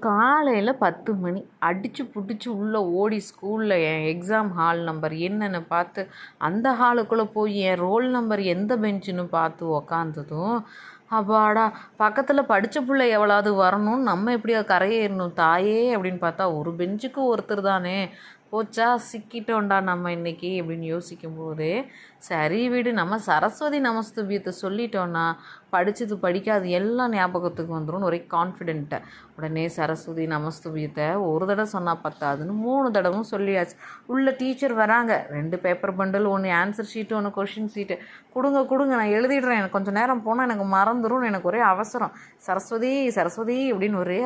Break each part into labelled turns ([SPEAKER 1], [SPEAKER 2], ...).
[SPEAKER 1] காலையில் பத்து மணி. அடித்து பிடிச்சி உள்ளே ஓடி ஸ்கூலில் என் எக்ஸாம் ஹால் நம்பர் என்னென்னு பார்த்து அந்த ஹாலுக்குள்ளே போய் என் ரோல் நம்பர் எந்த பெஞ்சுன்னு பார்த்து உக்காந்ததும் அப்பாடா பக்கத்தில் படித்த பிள்ளை எவ்வளோது வரணும்னு நம்ம எப்படியா கரையேறணும் தாயே அப்படின்னு பார்த்தா ஒரு பெஞ்சுக்கு ஒருத்தர் தானே. போச்சா சிக்கிட்டோண்டா நம்ம இன்னைக்கு அப்படின்னு யோசிக்கும்போது சரி விடு நம்ம சரஸ்வதி நமஸ்துபியத்தை சொல்லிட்டோன்னா படித்தது படிக்காது எல்லாம் ஞாபகத்துக்கு வந்துடும் ஒரே கான்ஃபிடென்ட்டை உடனே சரஸ்வதி நமஸ்துபியத்தை ஒரு தடவை சொன்னால் பத்தாதுன்னு மூணு தடவும் சொல்லியாச்சு. உள்ள டீச்சர் வராங்க. ரெண்டு பேப்பர் பண்டில் ஒன்று ஆன்சர் ஷீட்டு ஒன்று கொஷின் ஷீட்டு கொடுங்க கொடுங்க நான் எழுதிடுறேன். எனக்கு கொஞ்சம் நேரம் போனால் எனக்கு மறந்துடும் எனக்கு ஒரே அவசரம். சரஸ்வதி சரஸ்வதி அப்படின்னு ஒரே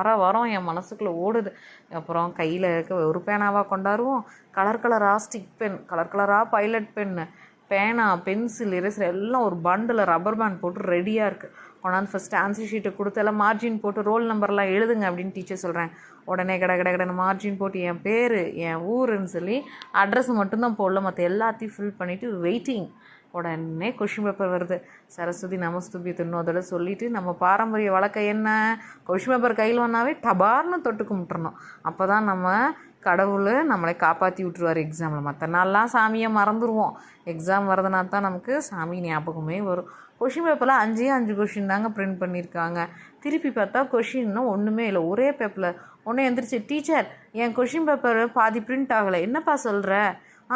[SPEAKER 1] அரை வாரம் என் மனசுக்குள்ளே ஓடுது. அப்புறம் கையில் இருக்க ஒரு பேனாவாக கொண்டாடுவோம். கலர் கலராக ஸ்டிக் பென் கலர் கலராக பைலட் பென்னு பேனா பென்சில் இரேசர் எல்லாம் ஒரு பண்டில் ரப்பர் பேண்ட் போட்டு ரெடியாக இருக்குது கொண்டாந்து ஃபஸ்ட் ஆன்சர் ஷீட்டை கொடுத்து எல்லாம் மார்ஜின் போட்டு ரோல் நம்பர்லாம் எழுதுங்க அப்படின்னு டீச்சர் சொல்கிறேன் உடனே கடை கடை கடைன்னு மார்ஜின் போட்டு என் பேர் என் ஊருன்னு சொல்லி அட்ரஸ் மட்டும்தான் போடல. மற்ற எல்லாத்தையும் ஃபில் பண்ணிவிட்டு வெயிட்டிங் உடனே கொஷின் பேப்பர் வருது. சரஸ்வதி நமஸ்துபி தின்னோதோட சொல்லிவிட்டு நம்ம பாரம்பரிய வழக்கம் என்ன? கொஷின் பேப்பர் கையில் வந்தாவே டபார்னு தொட்டு கும்பிட்றணும் அப்போ தான் நம்ம கடவுள் நம்மளை காப்பாற்றி விட்ருவார் எக்ஸாமில் மற்ற நாள்லாம் சாமியை மறந்துடுவோம் எக்ஸாம் வரதுனா தான் நமக்கு சாமி ஞாபகமே வரும். கொஷின் பேப்பரில் அஞ்சே அஞ்சு கொஷின் தாங்க பிரிண்ட் பண்ணியிருக்காங்க திருப்பி பார்த்தா கொஷின்னா ஒன்றுமே இல்லை. ஒரே பேப்பரில் ஒன்று எந்திரிச்சு டீச்சர் என் கொஷின் பேப்பர் பாதி பிரிண்ட் ஆகலை. என்னப்பா சொல்கிற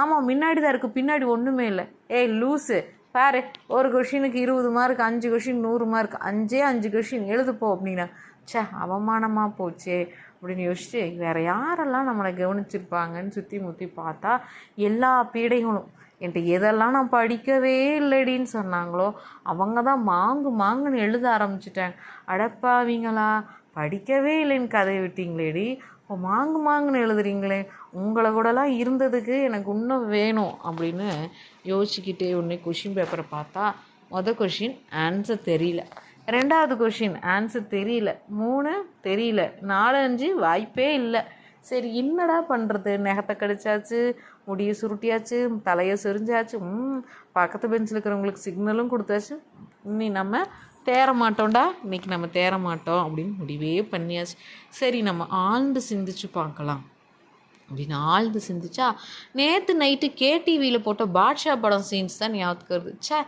[SPEAKER 1] ஆமாம் முன்னாடி தான் இருக்குது பின்னாடி ஒன்றுமே இல்லை. ஏய் லூஸு பாரு ஒரு கொஷினுக்கு இருபது மார்க் அஞ்சு கொஷின் நூறு மார்க் அஞ்சே அஞ்சு கொஷின் எழுதுப்போ அப்படின்னா. ச்சே அவமானமாக போச்சே. அப்படின்னு யோசிச்சு வேறு யாரெல்லாம் நம்மளை கவனிச்சிருப்பாங்கன்னு சுற்றி முற்றி பார்த்தா எல்லா பீடைகளும் என்கிட்ட எதெல்லாம் நான் படிக்கவே இல்லடின்னு சொன்னாங்களோ அவங்க தான் மாங்கு மாங்குன்னு எழுத ஆரம்பிச்சிட்டாங்க. அடப்பாவீங்களா படிக்கவே இல்லைன்னு கதையை விட்டீங்களேடி இப்போ மாங்கு மாங்குன்னு எழுதுறீங்களே உங்களை கூடலாம் இருந்ததுக்கு எனக்கு இன்னும் வேணும் அப்படின்னு யோசிச்சுக்கிட்டே உடனே கொஷின் பேப்பரை பார்த்தா மொதல் கொஷின் ஆன்சர் தெரியல. ரெண்டாவது கொஷின் ஆன்சர் தெரியல. மூணு தெரியல. நாலு அஞ்சு வாய்ப்பே இல்லை. சரி என்னடா பண்ணுறது நெகத்தை கடிச்சாச்சு முடியை சுருட்டியாச்சு தலையை சொரிஞ்சாச்சு ம் பக்கத்து பெஞ்சில் இருக்கிறவங்களுக்கு சிக்னலும் கொடுத்தாச்சு. இனி நம்ம தேற மாட்டோம்டா. இன்னைக்கு நம்ம தேற மாட்டோம் அப்படின்னு முடிவே பண்ணியாச்சு. சரி நம்ம ஆழ்ந்து சிந்திச்சு பார்க்கலாம். அப்படின்னு ஆழ்ந்து சிந்திச்சா நேற்று நைட்டு கேடிவியில் போட்ட பாட்ஷா படம் சீன்ஸ் தான் ஞாபகம் வருது. ச்சே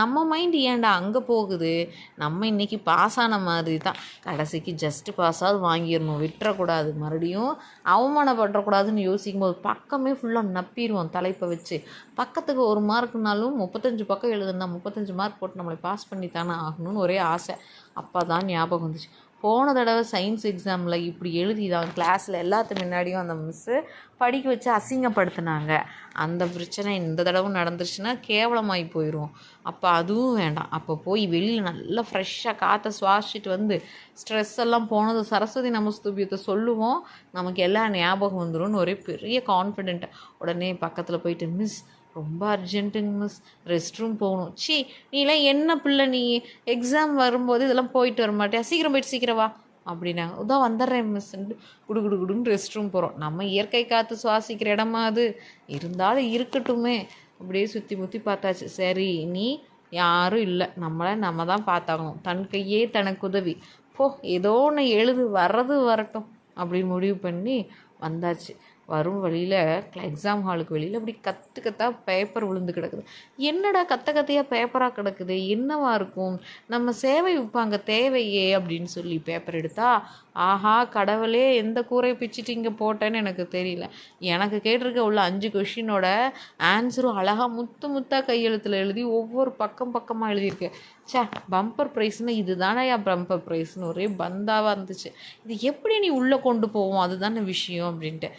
[SPEAKER 1] நம்ம மைண்ட் ஏன்டா அங்கே போகுது? நம்ம இன்றைக்கி பாஸ் ஆன மாதிரி தான் கடைசிக்கு ஜஸ்ட்டு பாஸாவது வாங்கிடணும். விட்டுறக்கூடாது. மறுபடியும் அவமானப்படக்கூடாதுன்னு யோசிக்கும் போது பக்கமே ஃபுல்லாக நப்பிடுவோம் தலைப்பை வச்சு. பக்கத்துக்கு ஒரு மார்க்குனாலும் முப்பத்தஞ்சு பக்கம் எழுதுனா முப்பத்தஞ்சு மார்க் போட்டு நம்மளை பாஸ் பண்ணி தானே ஆகணும்னு ஒரே ஆசை. அப்போ தான் ஞாபகம் வந்துச்சு. போன தடவை சயின்ஸ் எக்ஸாமில் இப்படி எழுதி தான் கிளாஸில் எல்லாத்து முன்னாடியும் அந்த மிஸ்ஸு படிக்க வச்சு அசிங்கப்படுத்தினாங்க. அந்த பிரச்சனை இந்த தடவை நடந்துருச்சுன்னா கேவலமாகி போயிடும் அப்போ அதுவும் வேண்டாம். அப்போ போய் வெளியில் நல்லா ஃப்ரெஷ்ஷாக காற்றை சுவாசிச்சுட்டு வந்து ஸ்ட்ரெஸ் எல்லாம் போனது சரஸ்வதி நமஸ்தூபியத்தை சொல்லுவோம். நமக்கு எல்லாம் ஞாபகம் வந்துடும்னு ஒரே பெரிய கான்ஃபிடென்ட் உடனே பக்கத்தில் போயிட்டு மிஸ் ரொம்ப அர்ஜென்ட்டுங்க மிஸ் ரெஸ்ட் ரூம் போகணும். சி நீலாம் என்ன பிள்ளை நீ? எக்ஸாம் வரும்போது இதெல்லாம் போயிட்டு வர மாட்டியா? சீக்கிரம் போயிட்டு சீக்கிரம் வா. அப்படின்னாங்க உதான் வந்துடுறேன் மிஸ் குடு குடு குடுன்னு ரெஸ்ட் ரூம் போகிறோம் நம்ம இயற்கை காற்று சுவாசிக்கிற இடமா அது. இருந்தாலும் இருக்கட்டுமே. அப்படியே சுற்றி முற்றி பார்த்தாச்சு. சரி நீ யாரும் இல்லை. நம்மளை நம்ம தான் பார்த்தாகணும். தன் கையே தனக்கு உதவி. போ ஏதோ ஒன்று எழுது வர்றது வரட்டும். அப்படின்னு முடிவு பண்ணி வந்தாச்சு. வரும் வழியில் எக்ஸாம் ஹாலுக்கு வெளியில் அப்படி கற்று கத்தா பேப்பர் விழுந்து கிடக்குது. என்னடா கத்த கத்தையாக பேப்பராக கிடக்குது? என்னவா இருக்கும்? நம்ம சேவை விற்பாங்க தேவையே அப்படின்னு சொல்லி பேப்பர் எடுத்தா ஆஹா கடவுளே எந்த கூரை பிச்சுட்டு இங்கே போட்டேன்னு எனக்கு தெரியல. எனக்கு கேட்டிருக்க உள்ள அஞ்சு கொஷினோட ஆன்சரும் அழகாக முத்து முத்தாக கையெழுத்தில் எழுதி ஒவ்வொரு பக்கம் பக்கமாக எழுதியிருக்கு. சே பம்பர் ப்ரைஸ்னால் இது தானே பம்பர் ப்ரைஸ்னு ஒரே பந்தாவாக இருந்துச்சு. இது எப்படி நீ உள்ளே கொண்டு போவோம்? அதுதானே விஷயம் அப்படின்ட்டு.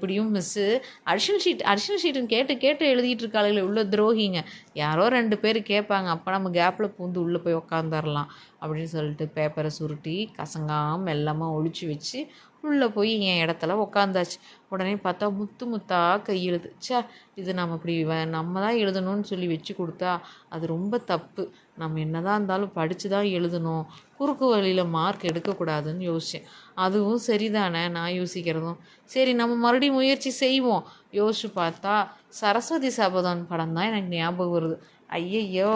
[SPEAKER 1] எப்படியும் மிஸ்ஸு அடிஷனல் ஷீட் அடிஷனல் ஷீட்டுன்னு கேட்டு கேட்டு எழுதிட்டு இருக்காளுங்களே உள்ள துரோகிங்க. யாரோ ரெண்டு பேர் கேட்பாங்க. அப்போ நம்ம கேப்பில் பூந்து உள்ளே போய் உக்காந்துரலாம். அப்படின்னு சொல்லிட்டு பேப்பரை சுருட்டி கசங்காமல் மெல்லமாக ஒழிச்சு வச்சு உள்ளே போய் என் இடத்துல உக்காந்தாச்சு. உடனே பார்த்தா முத்து முத்தா கையெழுது ச்சே இது நம்ம இப்படி வ- நம்ம தான் எழுதணும்னு சொல்லி வச்சு கொடுத்தா அது ரொம்ப தப்பு. நம்ம என்னதான் இருந்தாலும் படித்து தான் எழுதணும். குறுக்கு வழியில் மார்க் எடுக்கக்கூடாதுன்னு யோசித்தேன் அதுவும் சரிதானே நான் யோசிக்கிறதும். சரி நம்ம மறுபடியும் முயற்சி செய்வோம். யோசிச்சு பார்த்தா சரஸ்வதி சபதம் படம் தான் எனக்கு ஞாபகம் வருது. ஐயையோ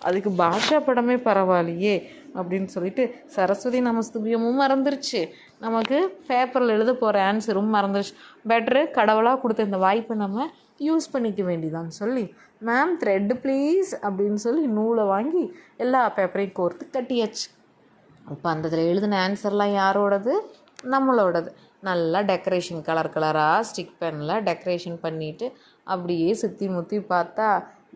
[SPEAKER 1] அதுக்கு பாஷா படமே பரவாயில்லையே அப்படின்னு சொல்லிட்டு சரஸ்வதி நமஸ்துபியமும் மறந்துருச்சு. நமக்கு பேப்பரில் எழுத போகிற ஆன்சரும் மறந்துடுச்சு பெட்ரு கடவுளாக கொடுத்த இந்த வாய்ப்பை நம்ம யூஸ் பண்ணிக்க வேண்டியதான்னு சொல்லி. மேம் த்ரெட்டு ப்ளீஸ் அப்படின்னு சொல்லி நூலை வாங்கி எல்லா பேப்பரையும் கோர்த்து கட்டியாச்சு. இப்போ அந்த இதில் எழுதின ஆன்சர்லாம் யாரோடது? நம்மளோடது. நல்லா டெக்கரேஷன் கலர் கலராக ஸ்டிக் பெனில் டெக்கரேஷன் பண்ணிவிட்டு அப்படியே சுற்றி முற்றி பார்த்தா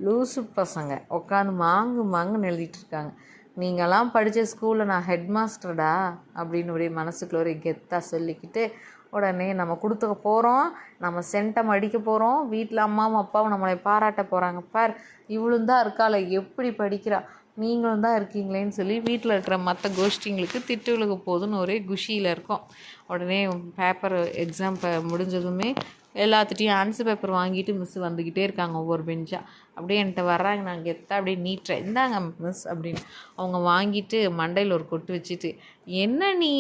[SPEAKER 1] லூசு பசங்க உட்காந்து மாங்கு மாங்குன்னு எழுதிட்டு இருக்காங்க. நீங்களாம் படித்த ஸ்கூலில் நான் ஹெட் மாஸ்டர்டா அப்படின்னு அப்படியே மனசுக்குள்ள ஒரு கெத்தாக சொல்லிக்கிட்டு உடனே நம்ம கொடுத்துக்க போகிறோம் நம்ம சென்டம் அடிக்க போகிறோம் வீட்டில் அம்மாவும் அப்பாவும் நம்மளை பாராட்ட போகிறாங்க பார் இவளும் தான் இருக்காள எப்படி படிக்கிறா? நீங்களும் தான் இருக்கீங்களேன்னு சொல்லி வீட்டில் இருக்கிற மற்ற கோஷ்டிங்களுக்கு திட்டு விழுக போகுதுன்னு ஒரே குஷியில் இருக்கோம். உடனே பேப்பர் எக்ஸாம் முடிஞ்சதுமே எல்லாத்துட்டையும் ஆன்சர் பேப்பர் வாங்கிட்டு மிஸ் வந்துக்கிட்டே இருக்காங்க ஒவ்வொரு பெஞ்சாக அப்படியே என்கிட்ட வர்றாங்க. நான் கெத்தா அப்படியே நீட்டுறேன். இந்தாங்க மிஸ் அப்படின்னு அவங்க வாங்கிட்டு மண்டையில் ஒரு கொட்டு வச்சுட்டு என்ன நீ?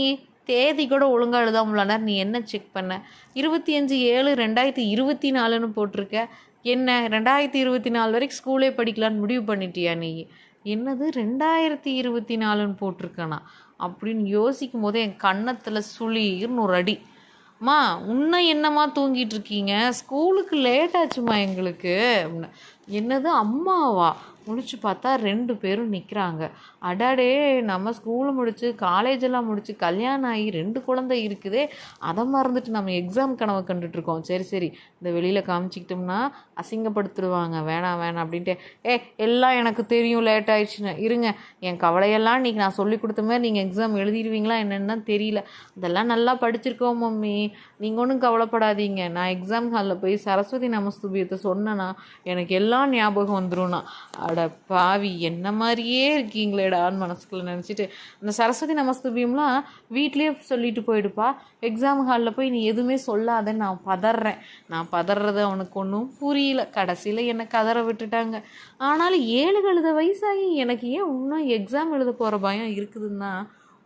[SPEAKER 1] தேதி கூட ஒழுங்காக எழுதாம நீ என்ன செக் பண்ண? இருபத்தி அஞ்சு ஏழு ரெண்டாயிரத்தி இருபத்தி நாலுன்னு போட்டிருக்க. என்ன? ரெண்டாயிரத்தி இருபத்தி நாலு வரைக்கும் ஸ்கூலே படிக்கலான்னு முடிவு பண்ணிட்டியா நீ? என்னது ரெண்டாயிரத்தி இருபத்தி நாலுன்னு போட்டிருக்கேனா? அப்படின்னு யோசிக்கும் போதே என் கன்னத்தில் சுளீர்னு ஒரு அடி. அம்மா இன்னும் என்னம்மா தூங்கிட்டு இருக்கீங்க? ஸ்கூலுக்கு லேட் ஆச்சுமா எங்களுக்கு. என்னது அம்மாவா? முழிச்சு பார்த்தா ரெண்டு பேரும் நிற்கிறாங்க அடாடே நம்ம ஸ்கூலை முடித்து காலேஜெல்லாம் முடித்து கல்யாணம் ஆகி ரெண்டு குழந்தை இருக்குதே. அதை மறந்துட்டு நம்ம எக்ஸாம் கனவை கண்டுட்ருக்கோம் சரி சரி. இந்த வெளியில் காமிச்சிக்கிட்டோம்னா அசிங்கப்படுத்திடுவாங்க. வேணாம் வேணாம் அப்படின்ட்டு. ஏ எல்லாம் எனக்கு தெரியும் லேட் ஆயிடுச்சுன்னு. இருங்க. என் கவலையெல்லாம் இன்றைக்கி நான் சொல்லி கொடுத்த மாதிரி நீங்கள் எக்ஸாம் எழுதிடுவீங்களா என்னென்னு தான் தெரியல. அதெல்லாம் நல்லா படிச்சிருக்கோம் மம்மி. நீங்கள் ஒன்றும் கவலைப்படாதீங்க. நான் எக்ஸாம் ஹாலில் போய் சரஸ்வதி நமஸ்துபியத்தை சொன்னேன்னா எனக்கு எல்லாம் ஞாபகம் வந்துரும்னா. அட பாவி என்ன மாதிரியே இருக்கீங்களேடான்னு மனசுக்குள்ள நினச்சிட்டு. அந்த சரஸ்வதி நமஸ்துபியம்லாம் வீட்லேயே சொல்லிட்டு போயிடுப்பா. எக்ஸாம் ஹாலில் போய் நீ எதுவுமே சொல்லாதன்னு நான் பதறேன் நான் பதறது அவனுக்கு ஒன்றும் புரியல. கடைசியில் என்னை கதற விட்டுட்டாங்க. ஆனாலும் ஏழு கழுத வயசாகி எனக்கு ஏன் இன்னும் எக்ஸாம் எழுத போகிற பயம் இருக்குதுன்னா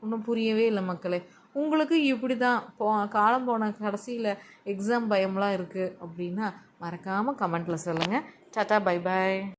[SPEAKER 1] ஒன்றும் புரியவே இல்லை மக்களே. உங்களுக்கு இப்படி தான் போ காலம் போன கடைசியில் எக்ஸாம் பயம்லாம் இருக்குது அப்படின்னா மறக்காமல் கமெண்ட்டில் சொல்லுங்கள் டாட்டா பை பாய்